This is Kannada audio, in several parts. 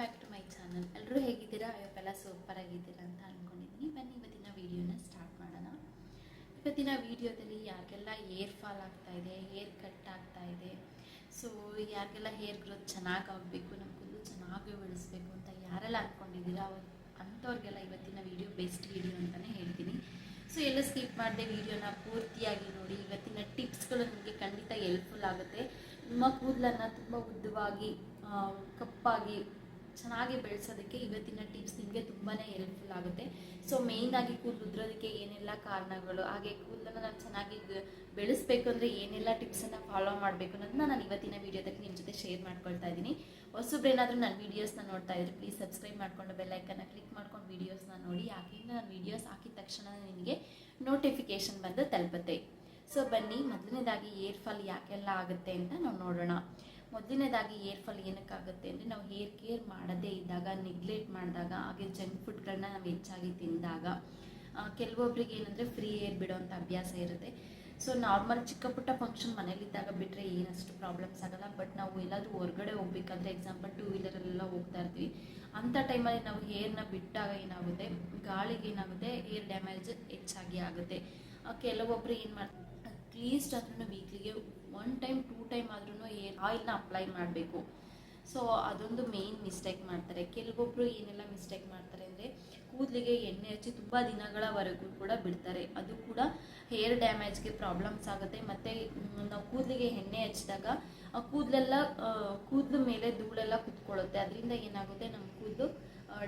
ಬ್ಯಾಕ್ ಟು ಮೈ ಚಾನಲ್ ಎಲ್ಲರೂ ಹೇಗಿದ್ದೀರಾ? ಇವತ್ತೆಲ್ಲ ಸೂಪರ್ ಆಗಿದ್ದೀರಾ ಅಂತ ಅಂದ್ಕೊಂಡಿದ್ದೀನಿ ಬನ್ನಿ ಇವತ್ತಿನ ವಿಡಿಯೋನ ಸ್ಟಾರ್ಟ್ ಮಾಡೋಣ. ಇವತ್ತಿನ ವಿಡಿಯೋದಲ್ಲಿ ಯಾರಿಗೆಲ್ಲ ಏರ್ ಫಾಲ್ ಆಗ್ತಾ ಇದೆ ಹೇರ್ ಕಟ್ ಆಗ್ತಾ ಇದೆ ಸೊ ಯಾರಿಗೆಲ್ಲ ಹೇರ್ ಗ್ರೋತ್ ಚೆನ್ನಾಗಿ ಆಗಬೇಕು ನಮ್ಮ ಕೂದಲು ಚೆನ್ನಾಗಿ ಬೆಳೆಸ್ಬೇಕು ಅಂತ ಯಾರೆಲ್ಲ ಅಂದ್ಕೊಂಡಿದ್ದೀರಾ ಅವ್ರು, ಅಂಥವ್ರಿಗೆಲ್ಲ ಇವತ್ತಿನ ವೀಡಿಯೋ ಬೆಸ್ಟ್ ವೀಡಿಯೋ ಅಂತಲೇ ಹೇಳ್ತೀನಿ. ಸೊ ಎಲ್ಲ ಸ್ಕಿಪ್ ಮಾಡಿದೆ ವಿಡಿಯೋನ ಪೂರ್ತಿಯಾಗಿ ನೋಡಿ. ಇವತ್ತಿನ ಟಿಪ್ಸ್ಗಳು ನಿಮಗೆ ಖಂಡಿತ ಹೆಲ್ಪ್ಫುಲ್ ಆಗುತ್ತೆ. ನಿಮ್ಮ ಕೂದಲನ್ನು ತುಂಬ ಉದ್ದವಾಗಿ ಕಪ್ಪಾಗಿ ಚೆನ್ನಾಗಿ ಬೆಳೆಸೋದಕ್ಕೆ ಇವತ್ತಿನ ಟಿಪ್ಸ್ ನಿಮಗೆ ತುಂಬಾ ಹೆಲ್ಪ್ಫುಲ್ ಆಗುತ್ತೆ. ಸೊ ಮೇಯ್ನಾಗಿ ಕೂದಲು ಉದ್ರೋದಕ್ಕೆ ಏನೆಲ್ಲ ಕಾರಣಗಳು, ಹಾಗೆ ಕೂದಲನ್ನು ನಾನು ಚೆನ್ನಾಗಿ ಬೆಳೆಸಬೇಕು ಅಂದರೆ ಏನೆಲ್ಲ ಟಿಪ್ಸನ್ನು ಫಾಲೋ ಮಾಡಬೇಕು ಅನ್ನೋದನ್ನ ನಾನು ಇವತ್ತಿನ ವೀಡಿಯೋದಲ್ಲಿ ನಿಮ್ಮ ಜೊತೆ ಶೇರ್ ಮಾಡ್ಕೊಳ್ತಾ ಇದ್ದೀನಿ. ಹೊಸಬ್ರೇನಾದರೂ ನನ್ನ ವೀಡಿಯೋಸ್ನ ನೋಡ್ತಾ ಇದ್ರೆ ಪ್ಲೀಸ್ ಸಬ್ಸ್ಕ್ರೈಬ್ ಮಾಡ್ಕೊಂಡು ಬೆಲ್ಲೈಕನ್ನು ಕ್ಲಿಕ್ ಮಾಡ್ಕೊಂಡು ವೀಡಿಯೋಸ್ನ ನೋಡಿ ಯಾಕೆಂದ್ರೆ ನಾನು ವೀಡಿಯೋಸ್ ಹಾಕಿದ ತಕ್ಷಣ ನಿಮಗೆ ನೋಟಿಫಿಕೇಷನ್ ಬಂದು ತಲುಪುತ್ತೆ. ಸೊ ಬನ್ನಿ ಮೊದಲನೇದಾಗಿ ಏರ್ ಫಾಲ್ ಯಾಕೆಲ್ಲ ಆಗುತ್ತೆ ಅಂತ ನಾವು ನೋಡೋಣ. ಮೊದಲನೇದಾಗಿ ಏರ್ ಫಾಲ್ ಏನಕ್ಕಾಗುತ್ತೆ ಅಂದರೆ ನಾವು ಹೇರ್ ಕೇರ್ ಮಾಡದೇ ಇದ್ದಾಗ ನೆಗ್ಲೆಕ್ಟ್ ಮಾಡಿದಾಗ, ಹಾಗೆ ಜಂಕ್ ಫುಡ್ಗಳನ್ನ ನಾವು ಹೆಚ್ಚಾಗಿ ತಿಂದಾಗ ಕೆಲವೊಬ್ರಿಗೆ ಏನಂದರೆ ಫ್ರೀ ಏರ್ ಬಿಡೋವಂಥ ಅಭ್ಯಾಸ ಇರುತ್ತೆ. ಸೊ ನಾರ್ಮಲ್ ಚಿಕ್ಕ ಪುಟ್ಟ ಫಂಕ್ಷನ್ ಮನೇಲಿದ್ದಾಗ ಬಿಟ್ಟರೆ ಏನಷ್ಟು ಪ್ರಾಬ್ಲಮ್ಸ್ ಆಗಲ್ಲ. ಬಟ್ ನಾವು ಎಲ್ಲಾದರೂ ಹೊರಗಡೆ ಹೋಗ್ಬೇಕಾದ್ರೆ ಎಕ್ಸಾಂಪಲ್ ಟೂ ವೀಲರಲ್ಲೆಲ್ಲ ಹೋಗ್ತಾ ಇರ್ತೀವಿ. ಅಂಥ ಟೈಮಲ್ಲಿ ನಾವು ಹೇರ್ನ ಬಿಟ್ಟಾಗ ಏನಾಗುತ್ತೆ? ಗಾಳಿಗೆ ಏನಾಗುತ್ತೆ? ಏರ್ ಡ್ಯಾಮೇಜ್ ಹೆಚ್ಚಾಗಿ ಆಗುತ್ತೆ. ಕೆಲವೊಬ್ಬರು ಏನು ಮಾಡ್ತಾರೆ? ಅಟ್ಲೀಸ್ಟ್ ಅದನ್ನು ವೀಕ್ಲಿಗೆ ಒನ್ ಟೈಮ್ ಟೂ ಟೈಮ್ ಆದ್ರೂ ಏನು ಆಯಿಲ್ನ ಅಪ್ಲೈ ಮಾಡಬೇಕು. ಸೊ ಅದೊಂದು ಮೇಯ್ನ್ ಮಿಸ್ಟೇಕ್ ಮಾಡ್ತಾರೆ. ಕೆಲವೊಬ್ರು ಏನೆಲ್ಲ ಮಿಸ್ಟೇಕ್ ಮಾಡ್ತಾರೆ ಅಂದರೆ, ಕೂದಲಿಗೆ ಎಣ್ಣೆ ಹಚ್ಚಿ ತುಂಬ ದಿನಗಳವರೆಗೂ ಕೂಡ ಬಿಡ್ತಾರೆ. ಅದು ಕೂಡ ಹೇರ್ ಡ್ಯಾಮೇಜ್ಗೆ ಪ್ರಾಬ್ಲಮ್ಸ್ ಆಗುತ್ತೆ. ಮತ್ತು ನಾವು ಕೂದಲಿಗೆ ಎಣ್ಣೆ ಹಚ್ಚಿದಾಗ, ಆ ಕೂದಲೆಲ್ಲ ಕೂದಲು ಮೇಲೆ ಧೂಳೆಲ್ಲ ಕುತ್ಕೊಳ್ಳುತ್ತೆ. ಅದರಿಂದ ಏನಾಗುತ್ತೆ? ನಮ್ಮ ಕೂದಲು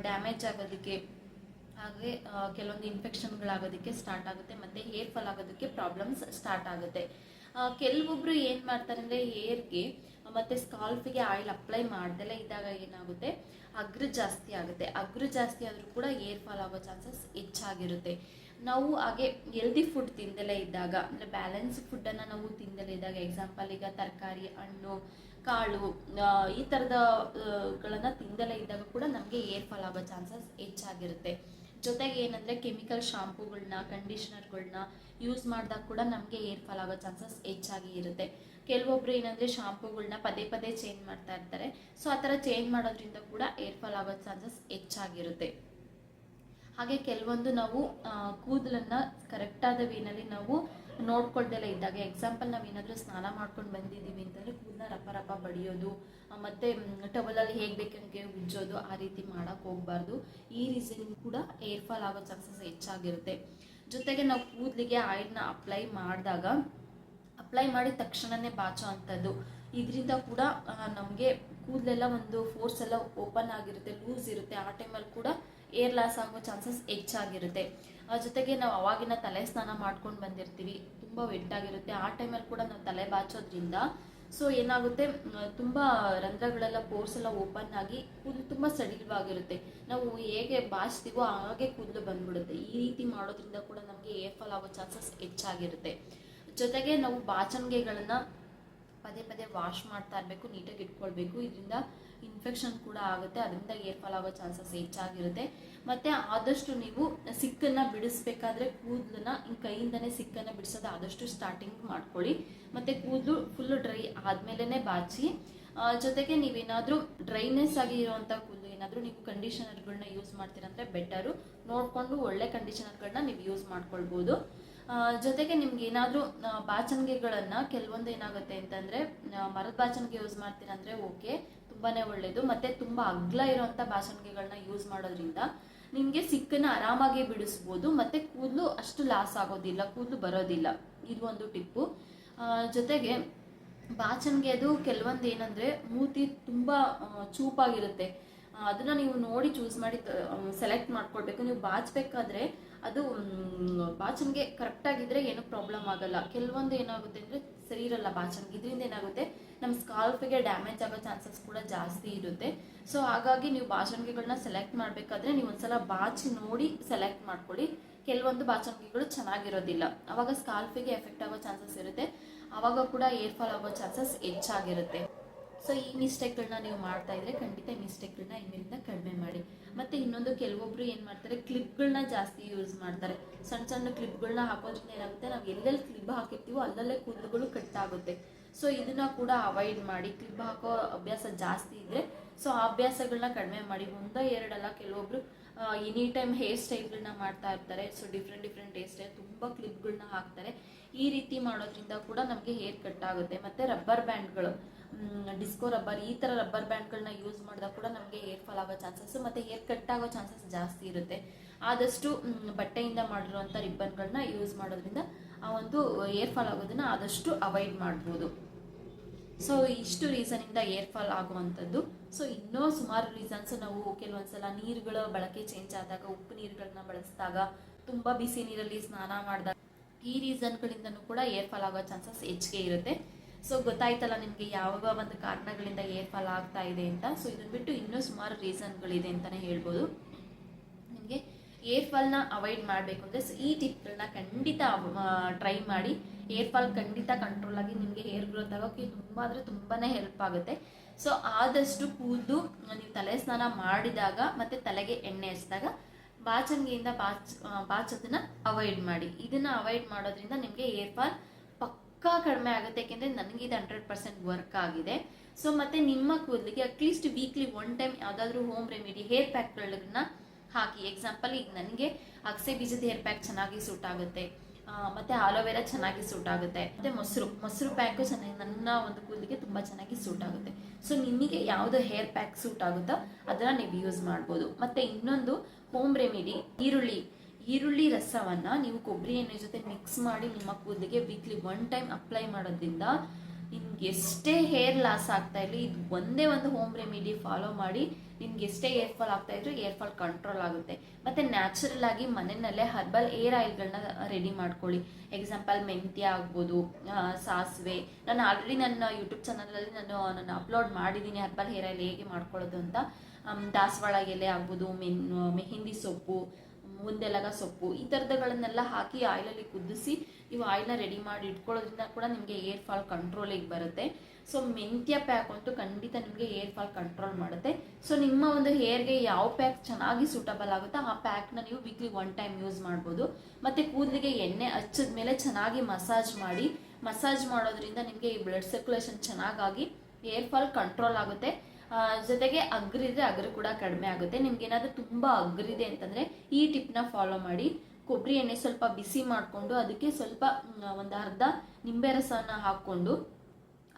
ಡ್ಯಾಮೇಜ್ ಆಗೋದಕ್ಕೆ, ಹಾಗೆ ಕೆಲವೊಂದು ಇನ್ಫೆಕ್ಷನ್ಗಳಾಗೋದಕ್ಕೆ ಸ್ಟಾರ್ಟ್ ಆಗುತ್ತೆ. ಮತ್ತು ಹೇರ್ ಫಾಲ್ ಆಗೋದಕ್ಕೆ ಪ್ರಾಬ್ಲಮ್ಸ್ ಸ್ಟಾರ್ಟ್ ಆಗುತ್ತೆ. ಆ, ಕೆಲವೊಬ್ರು ಏನು ಮಾಡ್ತಾರೆ ಅಂದರೆ ಹೇರ್ಗೆ ಮತ್ತು ಸ್ಕಾಲ್ಫಿಗೆ ಆಯಿಲ್ ಅಪ್ಲೈ ಮಾಡ್ದಲೇ ಇದ್ದಾಗ ಏನಾಗುತ್ತೆ? ಅಗ್ರ ಜಾಸ್ತಿ ಆಗುತ್ತೆ. ಅಗ್ರ ಜಾಸ್ತಿ ಆದರೂ ಕೂಡ ಏರ್ ಫಾಲ್ ಆಗೋ ಚಾನ್ಸಸ್ ಹೆಚ್ಚಾಗಿರುತ್ತೆ. ನಾವು ಹಾಗೆ ಹೆಲ್ದಿ ಫುಡ್ ತಿಂದಲೇ ಇದ್ದಾಗ ಅಂದರೆ ಬ್ಯಾಲೆನ್ಸ್ ಫುಡ್ಡನ್ನು ನಾವು ತಿಂದಲೇ ಇದ್ದಾಗ ಎಕ್ಸಾಂಪಲ್ ಈಗ ತರಕಾರಿ ಹಣ್ಣು ಕಾಳು ಈ ತರದ ಗಳನ್ನು ತಿಂದಲೇ ಇದ್ದಾಗ ಕೂಡ ನಮಗೆ ಏರ್ ಫಾಲ್ ಆಗೋ ಚಾನ್ಸಸ್ ಹೆಚ್ಚಾಗಿರುತ್ತೆ. ಜೊತೆಗೆ ಏನಂದರೆ ಕೆಮಿಕಲ್ ಶಾಂಪೂಗಳನ್ನ ಕಂಡೀಷ್ನರ್ಗಳನ್ನ ಯೂಸ್ ಮಾಡಿದಾಗ ಕೂಡ ನಮಗೆ ಏರ್ ಫಾಲ್ ಆಗೋ ಚಾನ್ಸಸ್ ಹೆಚ್ಚಾಗಿ ಇರುತ್ತೆ. ಕೆಲವೊಬ್ರು ಏನಂದರೆ ಶಾಂಪೂಗಳನ್ನ ಪದೇ ಪದೇ ಚೇಂಜ್ ಮಾಡ್ತಾ ಇರ್ತಾರೆ. ಸೊ, ಆ ಥರ ಚೇಂಜ್ ಮಾಡೋದ್ರಿಂದ ಕೂಡ ಏರ್ ಫಾಲ್ ಆಗೋ ಚಾನ್ಸಸ್ ಹೆಚ್ಚಾಗಿರುತ್ತೆ. ಹಾಗೆ ಕೆಲವೊಂದು ನಾವು ಕೂದಲನ್ನು ಕರೆಕ್ಟಾದ ವೇನಲ್ಲಿ ನಾವು ನೋಡ್ಕೊಳ್ದೆಲ್ಲ ಇದ್ದಾಗ ಎಕ್ಸಾಂಪಲ್ ನಾವು ಏನಾದರೂ ಸ್ನಾನ ಮಾಡ್ಕೊಂಡು ಬಂದಿದ್ದೀವಿ ಅಂತಂದರೆ ಕೂದಲ ರಪ್ಪ ರಪ್ಪ ಬಡಿಯೋದು ಮತ್ತು ಟವಲಲ್ಲಿ ಹೇಗೆ ಬೇಕಂಗೆ ಉಜ್ಜೋದು, ಆ ರೀತಿ ಮಾಡೋಕ್ಕೆ ಹೋಗಬಾರ್ದು. ಈ ರೀಸನ್ ಕೂಡ ಏರ್ ಫಾಲ್ ಆಗೋ ಚಾನ್ಸಸ್ ಹೆಚ್ಚಾಗಿರುತ್ತೆ. ಜೊತೆಗೆ ನಾವು ಕೂದಲಿಗೆ ಆಯಿಲ್ನ ಅಪ್ಲೈ ಮಾಡಿದಾಗ ಅಪ್ಲೈ ಮಾಡಿದ ತಕ್ಷಣವೇ ಬಾಚೋ ಅಂಥದ್ದು ಇದರಿಂದ ಕೂಡ ನಮಗೆ ಕೂದಲೆಲ್ಲ ಒಂದು ಫೋರ್ಸ್ ಎಲ್ಲ ಓಪನ್ ಆಗಿರುತ್ತೆ ಲೂಸ್ ಇರುತ್ತೆ. ಆ ಟೈಮಲ್ಲಿ ಕೂಡ ಏರ್ ಲಾಸ್ ಆಗೋ ಚಾನ್ಸಸ್ ಹೆಚ್ಚಾಗಿರುತ್ತೆ. ಜೊತೆಗೆ ನಾವು ಅವಾಗಿನ ತಲೆ ಸ್ನಾನ ಮಾಡ್ಕೊಂಡು ಬಂದಿರ್ತೀವಿ. ತುಂಬ ವೆಟ್ಟಾಗಿರುತ್ತೆ ಆ ಟೈಮಲ್ಲಿ ಕೂಡ ನಾವು ತಲೆ ಬಾಚೋದ್ರಿಂದ ಸೊ ಏನಾಗುತ್ತೆ ತುಂಬ ರಂಧ್ರಗಳೆಲ್ಲ ಪೋರ್ಸ್ ಎಲ್ಲ ಓಪನ್ ಆಗಿ ಕೂದಲು ತುಂಬ ಸಡಿಲವಾಗಿರುತ್ತೆ ನಾವು ಹೇಗೆ ಬಾಚ್ತೀವೋ ಹಾಗೆ ಕೂದಲು ಬಂದ್ಬಿಡುತ್ತೆ. ಈ ರೀತಿ ಮಾಡೋದ್ರಿಂದ ಕೂಡ ನಮಗೆ ಏರ್ ಫಾಲ್ ಆಗೋ ಚಾನ್ಸಸ್ ಹೆಚ್ಚಾಗಿರುತ್ತೆ. ಜೊತೆಗೆ ನಾವು ಬಾಚಣಿಗೆಗಳನ್ನ ಪದೇ ಪದೇ ವಾಶ್ ಮಾಡ್ತಾ ಇರಬೇಕು, ನೀಟಾಗಿ ಇಟ್ಕೊಳ್ಬೇಕು. ಇದರಿಂದ ಇನ್ಫೆಕ್ಷನ್ ಕೂಡ ಆಗುತ್ತೆ, ಅದರಿಂದ ಏರ್ ಫಾಲ್ ಆಗೋ ಚಾನ್ಸಸ್ ಹೆಚ್ಚಾಗಿರುತ್ತೆ. ಮತ್ತೆ ಆದಷ್ಟು ನೀವು ಸಿಕ್ಕನ್ನ ಬಿಡಿಸ್ಬೇಕಾದ್ರೆ ಕೂದಲನ್ನ ಕೈಯಿಂದನೇ ಸಿಕ್ಕನ್ನ ಬಿಡಿಸೋದು ಆದಷ್ಟು ಸ್ಟಾರ್ಟಿಂಗ್ ಮಾಡ್ಕೊಳ್ಳಿ. ಮತ್ತೆ ಕೂದಲು ಫುಲ್ ಡ್ರೈ ಆದ್ಮೇಲೆ ಬಾಚಿ. ಜೊತೆಗೆ ನೀವೇನಾದ್ರೂ ಡ್ರೈನೆಸ್ ಆಗಿ ಇರುವಂತ ಕೂದಲು, ಏನಾದ್ರೂ ನೀವು ಕಂಡೀಷನರ್ಗಳನ್ನ ಯೂಸ್ ಮಾಡ್ತೀರಂದ್ರೆ ಬೆಟರು ನೋಡ್ಕೊಂಡು ಒಳ್ಳೆ ಕಂಡೀಷನರ್ಗಳನ್ನ ನೀವು ಯೂಸ್ ಮಾಡ್ಕೊಳ್ಬೋದು. ಜೊತೆಗೆ ನಿಮ್ಗೆ ಏನಾದರೂ ಬಾಚಣಿಗೆಗಳನ್ನು, ಕೆಲವೊಂದು ಏನಾಗುತ್ತೆ ಅಂತಂದ್ರೆ ಮರದ ಬಾಚಣಿಗೆ ಯೂಸ್ ಮಾಡ್ತೀರಂದ್ರೆ ಓಕೆ ತುಂಬಾನೇ ಒಳ್ಳೆಯದು ಮತ್ತೆ ತುಂಬಾ ಅಗ್ಲ ಇರುವಂತ ಬಾಸಣಿಗೆಗಳನ್ನ ಯೂಸ್ ಮಾಡೋದ್ರಿಂದ ನಿಮಗೆ ಸಿಕ್ಕನ್ನ ಆರಾಮಾಗಿ ಬಿಡಿಸ್ಬೋದು. ಮತ್ತೆ ಕೂದಲು ಅಷ್ಟು ಲಾಸ್ ಆಗೋದಿಲ್ಲ, ಕೂದಲು ಬರೋದಿಲ್ಲ. ಇದು ಒಂದು ಟಿಪ್ಪು. ಜೊತೆಗೆ ಬಾಚಣಿಗೆ ಅದು ಕೆಲವೊಂದು ಏನಂದ್ರೆ ಮೂತಿ ತುಂಬಾ ಚೂಪಾಗಿರುತ್ತೆ. ಅದನ್ನ ನೀವು ನೋಡಿ ಚೂಸ್ ಮಾಡಿ ಸೆಲೆಕ್ಟ್ ಮಾಡ್ಕೊಳ್ಬೇಕು. ನೀವು ಬಾಚ್ಬೇಕಾದ್ರೆ ಅದು ಬಾಚನ್ಗೆ ಬಾಚಣಿಗೆ ಕರೆಕ್ಟ್ ಆಗಿದ್ರೆ ಏನು ಪ್ರಾಬ್ಲಮ್ ಆಗಲ್ಲ. ಕೆಲವೊಂದು ಏನಾಗುತ್ತೆ ಅಂದ್ರೆ, ಸರಿ ಇರಲ್ಲ ಬಾಚಣಿಗೆ ಇದರಿಂದ ಏನಾಗುತ್ತೆ ನಮ್ಮ ಸ್ಕಾಲ್ಫಿಗೆ ಡ್ಯಾಮೇಜ್ ಆಗೋ ಚಾನ್ಸಸ್ ಕೂಡ ಜಾಸ್ತಿ ಇರುತ್ತೆ. ಸೊ ಹಾಗಾಗಿ ನೀವು ಬಾಚಣಿಗೆಗಳನ್ನ ಸೆಲೆಕ್ಟ್ ಮಾಡಬೇಕಾದ್ರೆ ನೀವು ಒಂದ್ಸಲ ಬಾಚಿ ನೋಡಿ ಸೆಲೆಕ್ಟ್ ಮಾಡ್ಕೊಳ್ಳಿ. ಕೆಲವೊಂದು ಬಾಚಣಿಗೆಗಳು ಚೆನ್ನಾಗಿರೋದಿಲ್ಲ. ಅವಾಗ ಸ್ಕಾಲ್ಫಿಗೆ ಎಫೆಕ್ಟ್ ಆಗೋ ಚಾನ್ಸಸ್ ಇರುತ್ತೆ. ಅವಾಗ ಕೂಡ ಏರ್ ಫಾಲ್ ಆಗೋ ಚಾನ್ಸಸ್ ಹೆಚ್ಚಾಗಿರುತ್ತೆ. ಸೊ ಈ ಮಿಸ್ಟೇಕ್ಗಳನ್ನ ನೀವು ಮಾಡ್ತಾ ಇದ್ರೆ ಖಂಡಿತ ಈ ಮಿಸ್ಟೇಕ್ಗಳನ್ನ ಇನ್ಮೇಲಿಂದ ಕಡಿಮೆ ಮಾಡಿ. ಮತ್ತೆ ಇನ್ನೊಂದು ಕೆಲವೊಬ್ರು ಏನು ಮಾಡ್ತಾರೆ ಕ್ಲಿಪ್ಗಳನ್ನ ಜಾಸ್ತಿ ಯೂಸ್ ಮಾಡ್ತಾರೆ. ಸಣ್ಣ ಸಣ್ಣ ಕ್ಲಿಪ್ಗಳನ್ನ ಹಾಕೋದ್ರಿಂದ ಏನಾಗುತ್ತೆ, ನಾವು ಎಲ್ಲೆಲ್ಲಿ ಕ್ಲಿಪ್ ಹಾಕಿರ್ತೀವೋ ಅಲ್ಲಲ್ಲೇ ಕೂದಲುಗಳು ಕಟ್ ಆಗುತ್ತೆ. ಸೊ ಇದನ್ನ ಕೂಡ ಅವಾಯ್ಡ್ ಮಾಡಿ ಕ್ಲಿಪ್ ಹಾಕೋ ಅಭ್ಯಾಸ ಜಾಸ್ತಿ ಇದ್ರೆ ಸೊ ಆ ಅಭ್ಯಾಸಗಳನ್ನ ಕಡಿಮೆ ಮಾಡಿ. ಒಂದ, ಎರಡಲ್ಲ, ಕೆಲವೊಬ್ರು ಎನಿ ಟೈಮ್ ಹೇರ್ ಸ್ಟೈಲ್ಗಳನ್ನ ಮಾಡ್ತಾ ಇರ್ತಾರೆ. So different different hair style ತುಂಬ ಕ್ಲಿಪ್ಗಳನ್ನ ಹಾಕ್ತಾರೆ. ಈ ರೀತಿ ಮಾಡೋದ್ರಿಂದ ಕೂಡ ನಮಗೆ ಹೇರ್ ಕಟ್ ಆಗುತ್ತೆ. ಮತ್ತು ರಬ್ಬರ್ ಬ್ಯಾಂಡ್ಗಳು ಡಿಸ್ಕೋ ರಬ್ಬರ್ ಈ ಥರ ರಬ್ಬರ್ ಬ್ಯಾಂಡ್ಗಳನ್ನ ಯೂಸ್ ಮಾಡಿದಾಗ ಕೂಡ ನಮಗೆ ಏರ್ ಫಾಲ್ ಆಗೋ ಚಾನ್ಸಸ್ ಮತ್ತು ಏರ್ ಕಟ್ ಆಗೋ ಚಾನ್ಸಸ್ ಜಾಸ್ತಿ ಇರುತ್ತೆ. ಆದಷ್ಟು ಬಟ್ಟೆಯಿಂದ ಮಾಡಿರುವಂಥ ರಿಬ್ಬನ್ಗಳನ್ನ ಯೂಸ್ ಮಾಡೋದ್ರಿಂದ ಆ ಒಂದು ಏರ್ ಫಾಲ್ ಆಗೋದನ್ನ ಆದಷ್ಟು ಅವಾಯ್ಡ್ ಮಾಡ್ಬೋದು. ಸೊ ಇಷ್ಟು ರೀಸನಿಂದ ಏರ್ ಫಾಲ್ ಆಗುವಂಥದ್ದು. ಸೊ ಇನ್ನೂ ಸುಮಾರು ರೀಸನ್ಸ್ ನಾವು ಕೆಲವೊಂದ್ಸಲ ನೀರುಗಳ ಬಳಕೆ ಚೇಂಜ್ ಆದಾಗ, ಉಪ್ಪು ನೀರುಗಳನ್ನ ಬಳಸಿದಾಗ, ತುಂಬ ಬಿಸಿ ನೀರಲ್ಲಿ ಸ್ನಾನ ಮಾಡಿದಾಗ ಈ ರೀಸನ್ಗಳಿಂದನೂ ಕೂಡ ಏರ್ ಫಾಲ್ ಆಗೋ ಚಾನ್ಸಸ್ ಹೆಚ್ಚಿಗೆ ಇರುತ್ತೆ. ಸೊ ಗೊತ್ತಾಯ್ತಲ್ಲ ನಿಮಗೆ ಯಾವ ಒಂದು ಕಾರಣಗಳಿಂದ ಏರ್ ಫಾಲ್ ಆಗ್ತಾ ಇದೆ ಅಂತ. ಸೊ ಇದನ್ನ ಬಿಟ್ಟು ಇನ್ನೂ ಸುಮಾರು ರೀಸನ್ಗಳಿದೆ ಅಂತಲೇ ಹೇಳ್ಬೋದು. ನಿಮಗೆ ಏರ್ ಫಾಲ್ನ ಅವಾಯ್ಡ್ ಮಾಡಬೇಕು ಅಂದರೆ ಈ ಟಿಪ್ಗಳನ್ನ ಖಂಡಿತ ಟ್ರೈ ಮಾಡಿ. ಏರ್ ಫಾಲ್ ಖಂಡಿತ ಕಂಟ್ರೋಲ್ ಆಗಿ ನಿಮಗೆ ಹೇರ್ ಗ್ರೋತ್ ಆಗೋಕ್ಕೆ ತುಂಬ ಅಂದರೆ ತುಂಬಾ ಹೆಲ್ಪ್ ಆಗುತ್ತೆ. ಸೊ ಆದಷ್ಟು ಕೂದಲು ನೀವು ತಲೆ ಸ್ನಾನ ಮಾಡಿದಾಗ ಮತ್ತು ತಲೆಗೆ ಎಣ್ಣೆ ಹಚ್ಚಿದಾಗ ಬಾಚಣಿಗೆಯಿಂದ ಬಾಚ್ ಬಾಚೋದನ್ನ ಅವಾಯ್ಡ್ ಮಾಡಿ. ಇದನ್ನ ಅವಾಯ್ಡ್ ಮಾಡೋದ್ರಿಂದ ನಿಮಗೆ ಏರ್ ಫಾಲ್ ಪಕ್ಕಾ ಕಡಿಮೆ ಆಗುತ್ತೆ, ಯಾಕೆಂದರೆ ನನಗೆ ಇದು ಹಂಡ್ರೆಡ್ ಪರ್ಸೆಂಟ್ ವರ್ಕ್ ಆಗಿದೆ. ಸೊ ಮತ್ತೆ ನಿಮ್ಮ ಕೂದಲಿಗೆ at least weekly one time ಯಾವುದಾದ್ರೂ ಹೋಮ್ ರೆಮಿಡಿ ಹೇರ್ ಪ್ಯಾಕ್ಗಳನ್ನ ಹಾಕಿ. ಎಕ್ಸಾಂಪಲ್ ಈಗ ನನಗೆ ಅಗಸೆ ಬೀಜದ ಹೇರ್ ಪ್ಯಾಕ್ ಚೆನ್ನಾಗಿ ಸೂಟ್ ಆಗುತ್ತೆ. ಮತ್ತೆ ಆಲೋವೆರಾ ಚೆನ್ನಾಗಿ ಸೂಟ್ ಆಗುತ್ತೆ. ಮತ್ತೆ ಮೊಸರು ಮೊಸರು ಪ್ಯಾಕು ಚೆನ್ನಾಗಿ ನನ್ನ ಒಂದು ಕೂದಲಿಗೆ ತುಂಬ ಚೆನ್ನಾಗಿ ಸೂಟ್ ಆಗುತ್ತೆ. ಸೊ ನಿಮಗೆ ಯಾವುದು ಹೇರ್ ಪ್ಯಾಕ್ ಸೂಟ್ ಆಗುತ್ತೋ ಅದನ್ನ ನೀವು ಯೂಸ್ ಮಾಡ್ಬೋದು. ಮತ್ತೆ ಇನ್ನೊಂದು ಹೋಮ್ ರೆಮಿಡಿ ಈರುಳ್ಳಿ. ಈರುಳ್ಳಿ ರಸವನ್ನ ನೀವು ಕೊಬ್ಬರಿ ಎಣ್ಣೆ ಜೊತೆ ಮಿಕ್ಸ್ ಮಾಡಿ ನಿಮ್ಮ ಕೂದಲಿಗೆ ವೀಕ್ಲಿ ಒನ್ ಟೈಮ್ ಅಪ್ಲೈ ಮಾಡೋದ್ರಿಂದ ನಿಮ್ಗೆ ಎಷ್ಟೇ ಹೇರ್ ಲಾಸ್ ಆಗ್ತಾ ಇರಲಿ, ಇದು ಒಂದೇ ಒಂದು ಹೋಮ್ ರೆಮಿಡಿ ಫಾಲೋ ಮಾಡಿ ನಿಮ್ಗೆ ಎಷ್ಟೇ ಏರ್ ಫಾಲ್ ಆಗ್ತಾ ಇದ್ರು ಏರ್ ಫಾಲ್ ಕಂಟ್ರೋಲ್ ಆಗುತ್ತೆ. ಮತ್ತೆ ನ್ಯಾಚುರಲ್ ಆಗಿ ಮನೆಯಲ್ಲೇ ಹರ್ಬಲ್ ಏರ್ ಆಯಿಲ್ಗಳನ್ನ ರೆಡಿ ಮಾಡ್ಕೊಳ್ಳಿ. ಎಕ್ಸಾಂಪಲ್ ಮೆಂತ್ಯ ಆಗ್ಬೋದು ಸಾಸಿವೆ. ನಾನು ಆಲ್ರೆಡಿ ನನ್ನ ಯೂಟ್ಯೂಬ್ ಚಾನಲಲ್ಲಿ ನಾನು ನಾನು ಅಪ್ಲೋಡ್ ಮಾಡಿದ್ದೀನಿ ಹರ್ಬಲ್ ಹೇರ್ ಆಯಿಲ್ ಹೇಗೆ ಮಾಡ್ಕೊಳ್ಳೋದು ಅಂತ. ದಾಸವಾಳ ಎಲೆ ಆಗ್ಬೋದು, ಮೆನ್, ಮೆಹಂದಿ ಸೊಪ್ಪು ಮುಂದೆಲಗ ಸೊಪ್ಪು. ಈ ಥರದಗಳನ್ನೆಲ್ಲ ಹಾಕಿ ಆಯಿಲಲ್ಲಿ ಕುದಿಸಿ ನೀವು ಆಯಿಲ್ನ ರೆಡಿ ಮಾಡಿ ಇಟ್ಕೊಳ್ಳೋದ್ರಿಂದ ಕೂಡ ನಿಮಗೆ ಏರ್ ಫಾಲ್ ಕಂಟ್ರೋಲಿಗೆ ಬರುತ್ತೆ. ಸೊ ಮೆಂತ್ಯ ಪ್ಯಾಕ್ ಅಂತೂ ಖಂಡಿತ ನಿಮಗೆ ಏರ್ ಫಾಲ್ ಕಂಟ್ರೋಲ್ ಮಾಡುತ್ತೆ. ಸೊ ನಿಮ್ಮ ಒಂದು ಹೇರ್ಗೆ ಯಾವ ಪ್ಯಾಕ್ ಚೆನ್ನಾಗಿ ಸೂಟಬಲ್ ಆಗುತ್ತೋ ಆ ಪ್ಯಾಕ್ನ ನೀವು ವೀಕ್ಲಿ ಒನ್ ಟೈಮ್ ಯೂಸ್ ಮಾಡ್ಬೋದು. ಮತ್ತು ಕೂದಲಿಗೆ ಎಣ್ಣೆ ಹಚ್ಚಿದ ಮೇಲೆ ಚೆನ್ನಾಗಿ ಮಸಾಜ್ ಮಾಡಿ. ಮಸಾಜ್ ಮಾಡೋದ್ರಿಂದ ನಿಮಗೆ ಈ ಬ್ಲಡ್ ಸರ್ಕ್ಯುಲೇಷನ್ ಚೆನ್ನಾಗಾಗಿ ಏರ್ ಫಾಲ್ ಕಂಟ್ರೋಲ್ ಆಗುತ್ತೆ. ಜೊತೆಗೆ ಅಗ್ರಿದ್ರೆ ಅಗ್ರ ಕೂಡ ಕಡಿಮೆ ಆಗುತ್ತೆ. ನಿಮ್ಗೆ ಏನಾದರೂ ತುಂಬ ಅಗ್ರಿದೆ ಅಂತಂದರೆ ಈ ಟಿಪ್ನ ಫಾಲೋ ಮಾಡಿ. ಕೊಬ್ಬರಿ ಎಣ್ಣೆ ಸ್ವಲ್ಪ ಬಿಸಿ ಮಾಡಿಕೊಂಡು ಅದಕ್ಕೆ ಸ್ವಲ್ಪ ಒಂದು ಅರ್ಧ ನಿಂಬೆ ರಸನ ಹಾಕ್ಕೊಂಡು,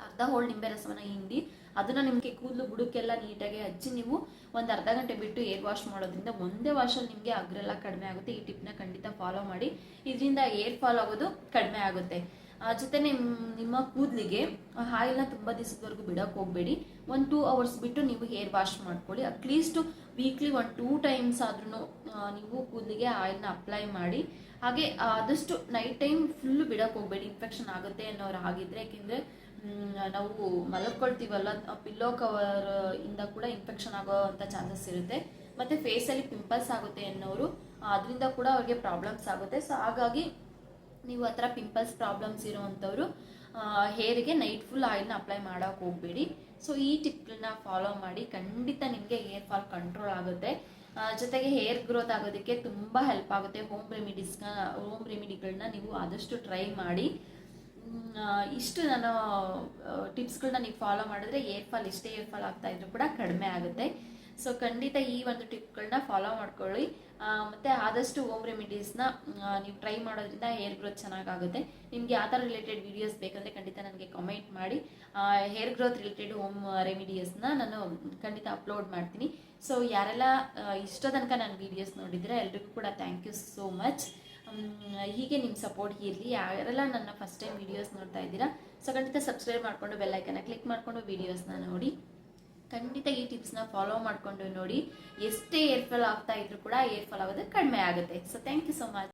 ಅರ್ಧ ಹೋಳು ನಿಂಬೆ ರಸವನ್ನ ಹಿಂಡಿ, ಅದನ್ನ ನಿಮಗೆ ಕೂದಲು ಬುಡಕ್ಕೆಲ್ಲ ನೀಟಾಗಿ ಹಚ್ಚಿ ನೀವು ಒಂದು ಅರ್ಧ ಗಂಟೆ ಬಿಟ್ಟು ಏರ್ ವಾಶ್ ಮಾಡೋದ್ರಿಂದ ಒಂದೇ ವಾಶಲ್ಲಿ ನಿಮಗೆ ಅಗ್ರೆಲ್ಲ ಕಡಿಮೆ ಆಗುತ್ತೆ. ಈ ಟಿಪ್ನ ಖಂಡಿತ ಫಾಲೋ ಮಾಡಿ. ಇದರಿಂದ ಏರ್ ಫಾಲ್ ಆಗೋದು ಕಡಿಮೆ ಆಗುತ್ತೆ. ಜೊತೆ ನಿಮ್, ನಿಮ್ಮ ಕೂದಲಿಗೆ ಆಯಿಲ್ನ ತುಂಬ ದಿವಸದವರೆಗೂ ಬಿಡೋಕೆ ಹೋಗಬೇಡಿ. ಒಂದು ಟೂ ಅವರ್ಸ್ ಬಿಟ್ಟು ನೀವು ಹೇರ್ ವಾಶ್ ಮಾಡ್ಕೊಳ್ಳಿ. At least weekly one two times ಆದ್ರೂ ನೀವು ಕೂದಲಿಗೆ ಆಯಿಲ್ನ ಅಪ್ಲೈ ಮಾಡಿ. ಹಾಗೆ ಆದಷ್ಟು ನೈಟ್ ಟೈಮ್ ಫುಲ್ ಬಿಡೋಕ್ಕೆ ಹೋಗಬೇಡಿ. ಇನ್ಫೆಕ್ಷನ್ ಆಗುತ್ತೆ ಅನ್ನೋರು ಆಗಿದ್ರೆ ಯಾಕೆಂದರೆ ನಾವು ಮಲಗ್ಕೊಳ್ತೀವಲ್ಲ ಪಿಲ್ಲೋ ಕವರ್ ಇಂದ ಕೂಡ ಇನ್ಫೆಕ್ಷನ್ ಆಗೋ ಅಂತ ಚಾನ್ಸಸ್ ಇರುತ್ತೆ. ಮತ್ತು ಫೇಸಲ್ಲಿ ಪಿಂಪಲ್ಸ್ ಆಗುತ್ತೆ ಅನ್ನೋರು ಅದರಿಂದ ಕೂಡ ಅವ್ರಿಗೆ ಪ್ರಾಬ್ಲಮ್ಸ್ ಆಗುತ್ತೆ. ಸೊ ಹಾಗಾಗಿ ನೀವು ಆ ಥರ ಪಿಂಪಲ್ಸ್ ಪ್ರಾಬ್ಲಮ್ಸ್ ಇರೋವಂಥವ್ರು ಹೇರ್ಗೆ ನೈಟ್ ಫುಲ್ ಆಯಿಲ್ನ ಅಪ್ಲೈ ಮಾಡೋಕೆ ಹೋಗಬೇಡಿ. ಸೊ ಈ ಟಿಪ್ಗಳನ್ನ ಫಾಲೋ ಮಾಡಿ, ಖಂಡಿತ ನಿಮಗೆ ಹೇರ್ ಫಾಲ್ ಕಂಟ್ರೋಲ್ ಆಗುತ್ತೆ. ಜೊತೆಗೆ ಹೇರ್ ಗ್ರೋತ್ ಆಗೋದಕ್ಕೆ ತುಂಬ ಹೆಲ್ಪ್ ಆಗುತ್ತೆ. ಹೋಮ್ ರೆಮಿಡೀಸ್ನ ಹೋಮ್ ರೆಮಿಡಿಗಳನ್ನ ನೀವು ಆದಷ್ಟು ಟ್ರೈ ಮಾಡಿ. ಇಷ್ಟು ನಾನು ಟಿಪ್ಸ್ಗಳನ್ನ ನೀವು ಫಾಲೋ ಮಾಡಿದ್ರೆ ಏರ್ ಫಾಲ್ ಇಷ್ಟೇ ಏರ್ ಫಾಲ್ ಆಗ್ತಾ ಇದ್ರೂ ಕೂಡ ಕಡಿಮೆ ಆಗುತ್ತೆ. ಸೊ ಖಂಡಿತ ಈ ಒಂದು ಟಿಪ್ಗಳನ್ನ ಫಾಲೋ ಮಾಡ್ಕೊಳ್ಳಿ. ಆ, ಮತ್ತೆ ಆದಷ್ಟು ಹೋಮ್ ರೆಮಿಡೀಸ್ನ ನೀವು ಟ್ರೈ ಮಾಡೋದ್ರಿಂದ ಹೇರ್ ಗ್ರೋತ್ ಚೆನ್ನಾಗಾಗುತ್ತೆ. ನಿಮ್ಗೆ ಯಾವ ಥರ ರಿಲೇಟೆಡ್ ವೀಡಿಯೋಸ್ ಬೇಕಂದರೆ ಖಂಡಿತ ನನಗೆ ಕಮೆಂಟ್ ಮಾಡಿ. ಹೇರ್ ಗ್ರೋತ್ ರಿಲೇಟೆಡ್ ಹೋಮ್ ರೆಮಿಡೀಸ್ನ ನಾನು ಖಂಡಿತ ಅಪ್ಲೋಡ್ ಮಾಡ್ತೀನಿ. ಸೊ ಯಾರೆಲ್ಲ ಇಷ್ಟ ಇಷ್ಟೋ ತನಕ ನನ್ನ ವೀಡಿಯೋಸ್ ನೋಡಿದರೆ ಎಲ್ರಿಗೂ ಕೂಡ ಥ್ಯಾಂಕ್ ಯು ಸೋ ಮಚ್ ಹೀಗೆ ನಿಮ್ಮ ಸಪೋರ್ಟ್ ಇರಲಿ. ಯಾರೆಲ್ಲ ನನ್ನ ಫಸ್ಟ್ ಟೈಮ್ ವೀಡಿಯೋಸ್ ನೋಡ್ತಾ ಇದ್ದೀರಾ ಸೊ ಖಂಡಿತ ಸಬ್ಸ್ಕ್ರೈಬ್ ಮಾಡಿಕೊಂಡು ಬೆಲ್ಲೈಕನ್ನ ಕ್ಲಿಕ್ ಮಾಡಿಕೊಂಡು ವೀಡಿಯೋಸ್ನ ನೋಡಿ. ಖಂಡಿತ ಈ ಟಿಪ್ಸ್ನ ಫಾಲೋ ಮಾಡಿಕೊಂಡು ನೋಡಿ. ಎಷ್ಟೇ ಏರ್ಫಾಲ್ ಆಗ್ತಾ ಇದ್ರೂ ಕೂಡ ಏರ್ಫಾಲ್ ಆಗೋದು ಕಡಿಮೆ ಆಗುತ್ತೆ. So thank you so much